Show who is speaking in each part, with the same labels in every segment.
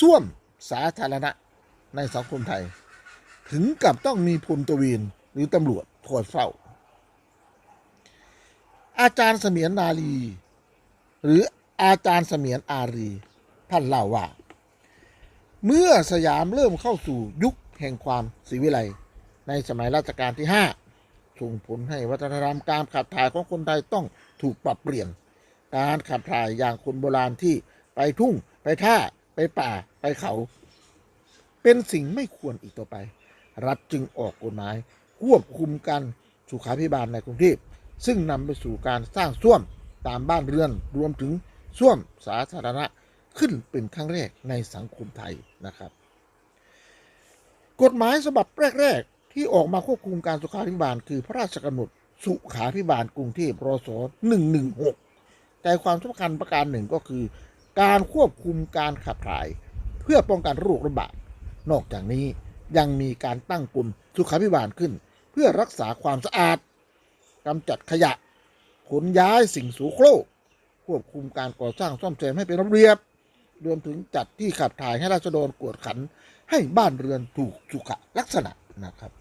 Speaker 1: ส้วมสาธารณะในสังคมไทย ถึงกับต้องมีพลตวีนหรือตำรวจคอยเฝ้า อาจารย์เสมียนนาลี หรืออาจารย์เสมียนอารี ท่านเล่าว่า เมื่อสยามเริ่มเข้าสู่ยุคแห่งความศรีวิไลในสมัยรัชกาลที่ 5 ส่งผลให้วัฒนธรรมการขับถ่ายของคนไทยต้องถูกปรับเปลี่ยน การขับถ่ายอย่างคนโบราณที่ไปทุ่งไปท่า ปป่าไปเขา เป็นสิ่งไม่ควรอีกต่อไป รัฐจึงออกกฎหมาย ควบคุมการสุขาพิบาลในกรุงเทพซึ่งนำไปสู่การสร้างส้วมตามบ้านเรือนรวมถึงส้วมสาธารณะขึ้นเป็นครั้งแรกในสังคมไทยนะครับ กฎหมายฉบับแรก ๆ ที่ออกมาควบคุมการสุขาพิบาล คือพระราชกำหนดสุขาพิบาลกรุงเทพรศ 116ใจความสำคัญประการหนึ่งก็คือ การควบคุมการขับถ่าย เพื่อป้องกันโรคระบาด นอกจากนี้ยังมีการตั้งกลุ่มสุขาพิบาลขึ้น เพื่อรักษาความสะอาดกำจัดขยะ ขนย้ายสิ่งสูโครก ควบคุมการก่อสร้างซ่อมแซมให้เป็นระเบียบ รวมถึงจัดที่ขับถ่ายให้ราษฎรกวดขัน ให้บ้านเรือนถูกสุขลักษณะนะครับ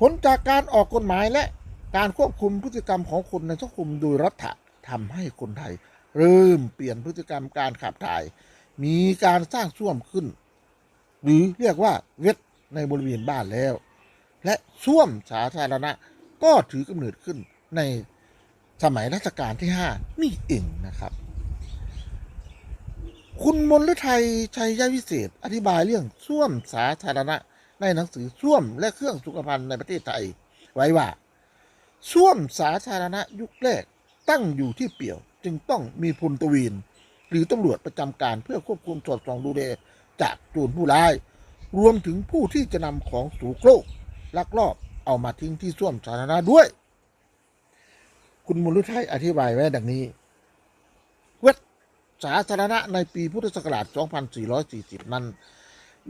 Speaker 1: ผลจากการออกกฎหมายและการควบคุมพฤติกรรมของคนในสังคมโดยรัฐทำให้คนไทย เริ่มเปลี่ยนพฤติกรรมการขับถ่าย มีการสร้างส้วมขึ้น หรือเรียกว่าเวทในบริเวณบ้านแล้ว และส้วมสาธารณะก็ถือกำเนิดขึ้นในสมัยรัชกาลที่ 5 นี่เองนะครับ คุณมนฤทัยชัยยวิเศษ อธิบายเรื่องส้วมสาธารณะ ในหนังสือส้วมและเครื่องสุขภัณฑ์ในประเทศไทย ไว้ว่าส้วมสาธารณะยุคแรกตั้งอยู่ที่เปี่ยว จึงต้องมีพลตวีน หรือตำรวจประจำการเพื่อควบคุมสอดส่องดูแลจากโจรผู้ร้าย รวมถึงผู้ที่จะนำของสูโครกลักลอบเอามาทิ้งที่ส้วมสาธารณะด้วย คุณมลฤทัยอธิบายไว้ดังนี้ เวทสาธารณะในปีพุทธศักราช 2440 นั้น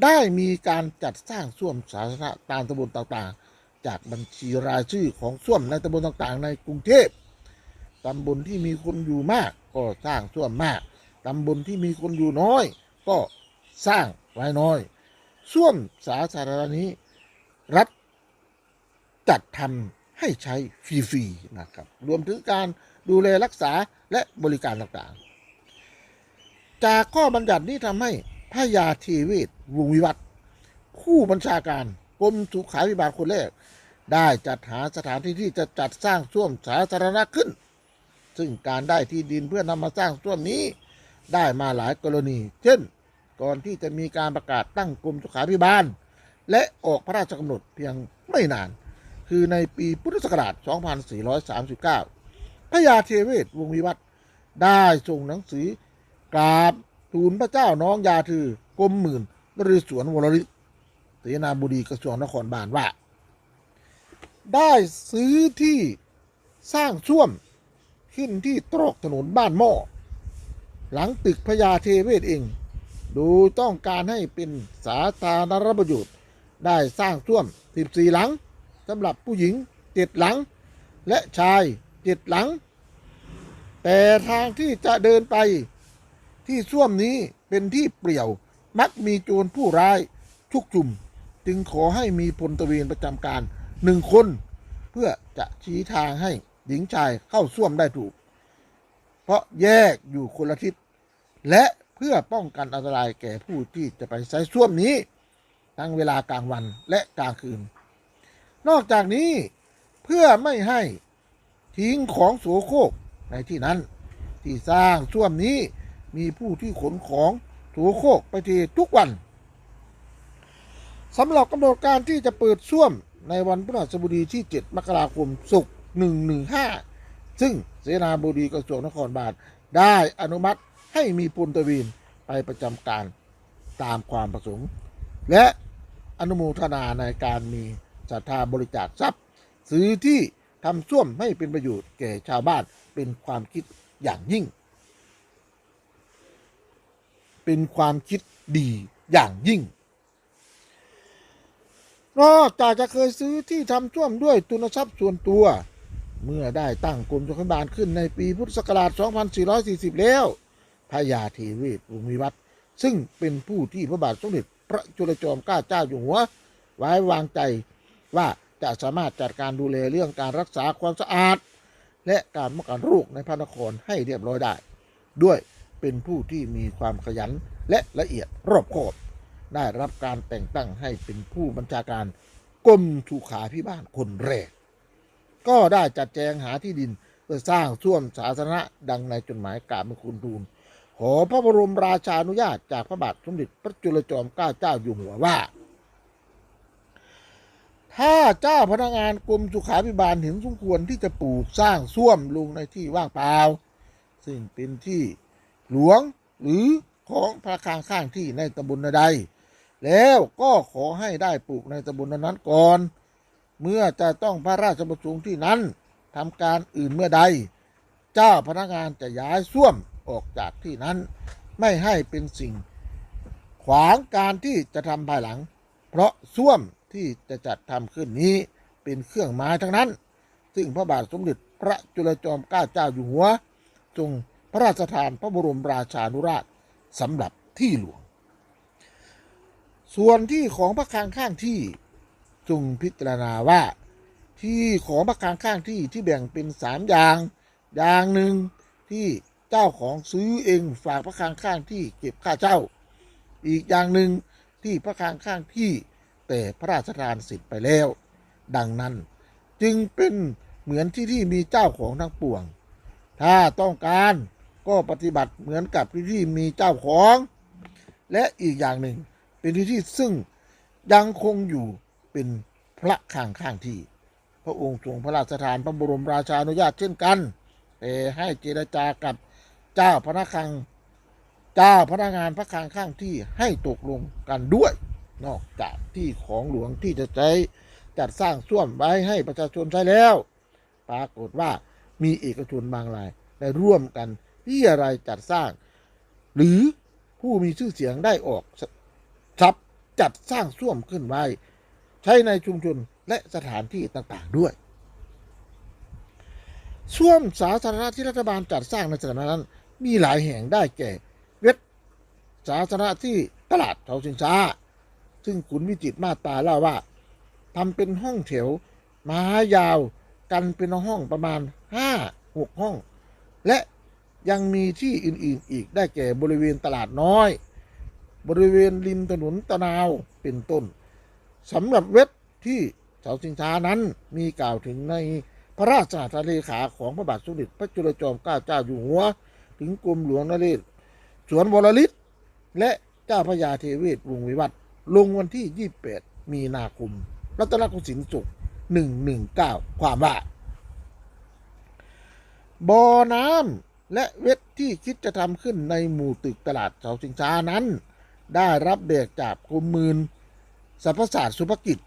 Speaker 1: ได้มีการจัดสร้างส้วมสาธารณะตามตำบลต่างๆ จากบัญชีรายชื่อของส้วมในตำบลต่างๆ ในกรุงเทพ ตำบลที่มีคนอยู่มาก ก็สร้างส้วมมาก ตำบลที่มีคนอยู่น้อย ก็สร้างไว้น้อยส้วมสาธารณะนี้ รัฐจัดทำให้ใช้ฟรีๆนะครับ รวมถึงการดูแลรักษาและบริการต่างๆ จากข้อบัญญัตินี้ทำให้พระยาเทเวศวงวิวัฒผู้บัญชาการกรมสุขาภิบาลคนแรกได้จัดหาสถานที่ที่จะจัดสร้างส้วมสาธารณะขึ้น ซึ่งการได้ที่ดินเพื่อนำมาสร้างส้วมนี้ ได้มาหลายกรณี เช่น ก่อนที่จะมีการประกาศตั้งกรมสุขาภิบาล และออกพระราชกำหนดเพียงไม่นาน คือในปีพุทธศักราช 2439 พระยาเทเวศวงวิวัฒได้ส่งหนังสือกราบทูลพระเจ้าน้องยาถือกรมหมื่นนเรศวรวรริศเสนาบดีกระทรวงนครบาลว่า ได้ซื้อที่สร้างส้วม ขึ้นที่ตรอกถนนบ้านหม้อ หลังตึกพญาเทเวศเองดยต้องการให้เป็นสาธารณประโยชน์ ได้สร้างส้วม 14 หลังสำหรับผู้หญิง 7 หลัง และชาย 7 หลัง แต่ทางที่จะเดินไปที่ส้วมนี้เป็นที่เปลี่ยวมักมีโจรผู้ร้ายชุกชุม จึงขอให้มีพลตเวนประจำการหนึ่งคน เพื่อจะชี้ทางให้ หญิงชายเข้าส้วมได้ถูก เพราะแยกอยู่คนละทิศ และเพื่อป้องกันอันตรายแก่ผู้ที่จะไปใช้ส้วมนี้ ทั้งเวลากลางวันและกลางคืน นอกจากนี้เพื่อไม่ให้ทิ้งของโสโครกในที่นั้น ที่สร้างส้วมนี้มีผู้ที่ขนของโสโครกไปเททุกวันสำหรับกำหนดการที่จะเปิดส้วมในวันพฤหัสบดีที่ 7 มกราคมศุกร์ 115 ซึ่งเสนาบดีกระทรวงนครบาลได้อนุมัติให้มีพลตวีนไปประจำการตามความประสงค์ และอนุโมทนาในการมีศรัทธาบริจาคทรัพย์ ซื้อที่ทำส้วมให้เป็นประโยชน์แก่ชาวบ้านเป็นความคิดอย่างยิ่ง เป็นความคิดดีอย่างยิ่ง นอกจากจะเคยซื้อที่ทำส้วมด้วยทุนทรัพย์ส่วนตัว เมื่อได้ตั้งกรมสุขบาลขึ้นในปีพุทธศักราช 2440 แล้วพระยาเทเวศวงศ์วิวัฒน์ซึ่งเป็นผู้ที่พระบาทสมเด็จพระจุลจอมเกล้าเจ้าอยู่หัว ไว้วางใจว่าจะสามารถจัดการดูแลเรื่องการรักษาความสะอาด และการป้องกันโรคในพระนครให้เรียบร้อยได้ ด้วยเป็นผู้ที่มีความขยันและละเอียดรอบคอบ ได้รับการแต่งตั้งให้เป็นผู้บัญชาการกรมสุขาพิบาลคนแรก ก็ได้จัดแจงหาที่ดินเพื่อสร้างส้วมสาธารณะดังในจดหมายกราบบังคุณทูลขอพระบรมราชานุญาตจากพระบาทสมเด็จพระจุลจอมเกล้าเจ้าอยู่หัวว่า ถ้าเจ้าพนักงานกรมสุขาภิบาลเห็นสมควรที่จะปลูกสร้างส้วมลงในที่ว่างเปล่า ซึ่งเป็นที่หลวงหรือของพระคางข้างที่ในตำบลใดแล้วก็ขอให้ได้ปลูกในตำบลนั้นก่อน เมื่อจะต้องพระราชประสงค์ที่นั้นทำการอื่นเมื่อใด เจ้าพนักงานจะย้ายส้วมออกจากที่นั้น ไม่ให้เป็นสิ่ง ขวางการที่จะทำภายหลัง เพราะส้วมที่จะจัดทำขึ้นนี้เป็นเครื่องไม้ทั้งนั้น ซึ่งพระบาทสมเด็จพระจุลจอมเกล้าเจ้าอยู่หัวทรงพระราชทานพระบรมราชานุราชสำหรับที่หลวง ส่วนที่ของพระคลังข้างที่ ทรงพิจารณาว่า ที่ของพระคลังข้างที่ที่แบ่งเป็นสามอย่าง อย่างหนึ่งที่เจ้าของซื้อเองฝากพระคลังข้างที่เก็บค่าเช่า อีกอย่างหนึ่งที่พระคลังข้างที่แต่พระราชทานสิทธิ์ไปแล้ว ดังนั้นจึงเป็นเหมือนที่ที่มีเจ้าของทั้งปวง ถ้าต้องการก็ปฏิบัติเหมือนกับที่ที่มีเจ้าของ และอีกอย่างหนึ่งเป็นที่ที่ซึ่งยังคงอยู่ เป็นพระข้างข้างที่ พระองค์ทรงพระราชทานพระบรมราชานุญาตเช่นกัน แต่ให้เจรจากับเจ้าพนักงานเจ้าพนักงานพระคลังข้างที่ให้ตกลงกันด้วย นอกจากที่ของหลวงที่จะใช้จัดสร้างส้วมไว้ให้ประชาชนใช้แล้ว ปรากฏว่ามีเอกชนบางรายได้ร่วมกันที่อะไรจัดสร้าง หรือผู้มีชื่อเสียงได้ออกทรัพย์จัดสร้างส้วมขึ้นไว้ ใช้ในชุมชนและสถานที่ต่างๆด้วยส้วมสาธารณะที่รัฐบาลจัดสร้างในสถานนั้น มีหลายแห่งได้แก่ เวทสาธารณะที่ตลาดเถาชิงช้า ซึ่งขุนวิจิตมาตาเล่าว่าทำเป็นห้องแถวม้ยาวกันเป็นห้องประมาณห้าหกห้อง และยังมีที่อื่นๆอีกได้แก่บริเวณตลาดน้อย บริเวณริมถนนตะนาวเป็นต้น สำหรับเวทที่เสาชิงช้านั้นมีกล่าวถึงในพระราชาเลขาของพระบาทสมเด็จพระจุลจอมเกล้าเจ้าอยู่หัว ถึงกรมหลวงนเรศสวนวรลิศและเจ้าพระยาเทเวศวงศ์วิวัฒน์ลงวันที่ 28 มีนาคม รัตนโกสินทร์ศุกร์119 ความว่าบ่อน้ำและเวทที่คิดจะทำขึ้นในหมู่ตึกตลาดเสาชิงช้านั้น ได้รับเบิกจากกรมมืน สรรพศาสตร์สุภกิจ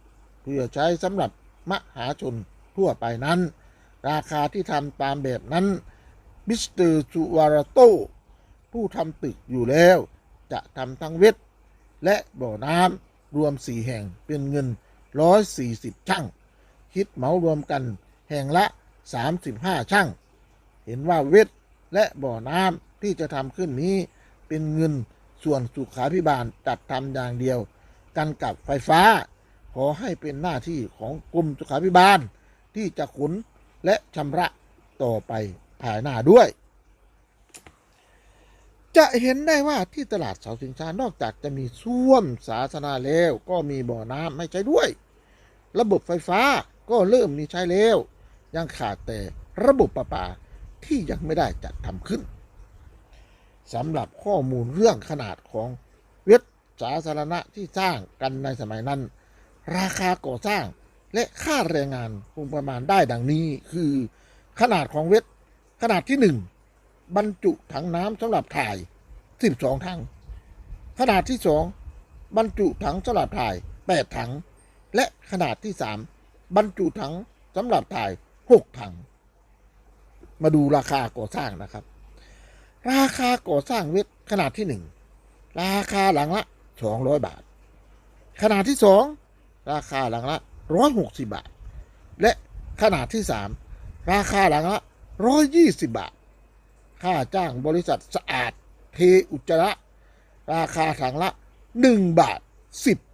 Speaker 1: เพื่อใช้สำหรับมหาชนทั่วไปนั้น ราคาที่ทำตามแบบนั้น มิสเตอร์จูวาราโต ผู้ทำตึกอยู่แล้ว จะทำทั้งเวทและบ่อน้ำรวมสี่แห่งเป็นเงิน 140 ช่าง คิดเหมารวมกันแห่งละ 35 ช่าง เห็นว่าเวทและบ่อน้ำที่จะทำขึ้นนี้เป็นเงินส่วนสุขาพิบาลจัดทำอย่างเดียว กันกับไฟฟ้า ขอให้เป็นหน้าที่ของกรมสุขาพิบาล ที่จะขุนและชำระต่อไปภายหน้าด้วย จะเห็นได้ว่าที่ตลาดเสาสินชานอกจากจะมีส้วมสาธารณะแล้ว ก็มีบ่อน้ำให้ใช้ด้วย ระบบไฟฟ้าก็เริ่มมีใช้แล้ว ยังขาดแต่ระบบประปาที่ยังไม่ได้จัดทำขึ้นสำหรับข้อมูลเรื่องขนาดของเวท สาธารณะที่สร้างกันในสมัยนั้น ราคาก่อสร้างและค่าแรงงานคงประมาณได้ดังนี้คือ ขนาดของเวทขนาดที่หนึ่งบรรจุถังน้ำสำหรับถ่าย 12 ถัง ขนาดที่สองบรรจุถังสำหรับถ่าย 8 ถัง และขนาดที่สามบรรจุถังสำหรับถ่าย 6 ถัง มาดูราคาก่อสร้างนะครับ ราคาก่อสร้างเวทขนาดที่หนึ่งราคาหลังละ 200 บาท ขนาดที่สองราคาหลังละ 160 บาท และขนาดที่สามราคาหลังละ 120 บาท ค่าจ้างบริษัทสะอาดเทอุจจระ ราคาถังละ 1 บาท 10